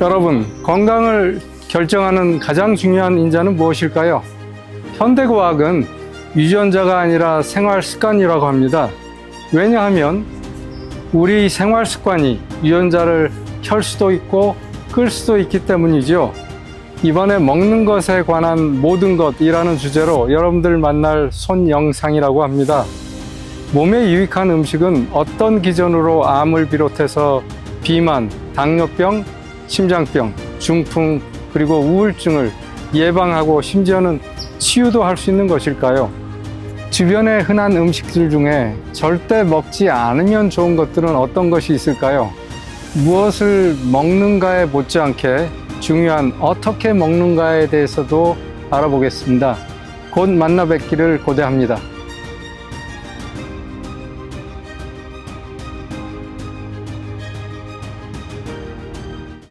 여러분, 건강을 결정하는 가장 중요한 인자는 무엇일까요? 현대과학은 유전자가 아니라 생활 습관이라고 합니다. 왜냐하면 우리 생활 습관이 유전자를 켤 수도 있고 끌 수도 있기 때문이죠. 이번에 먹는 것에 관한 모든 것이라는 주제로 여러분들 만날 손 영상이라고 합니다. 몸에 유익한 음식은 어떤 기준으로 암을 비롯해서 비만, 당뇨병, 심장병, 중풍, 그리고 우울증을 예방하고 심지어는 치유도 할 수 있는 것일까요? 주변에 흔한 음식들 중에 절대 먹지 않으면 좋은 것들은 어떤 것이 있을까요? 무엇을 먹는가에 못지않게 중요한 어떻게 먹는가에 대해서도 알아보겠습니다. 곧 만나 뵙기를 고대합니다.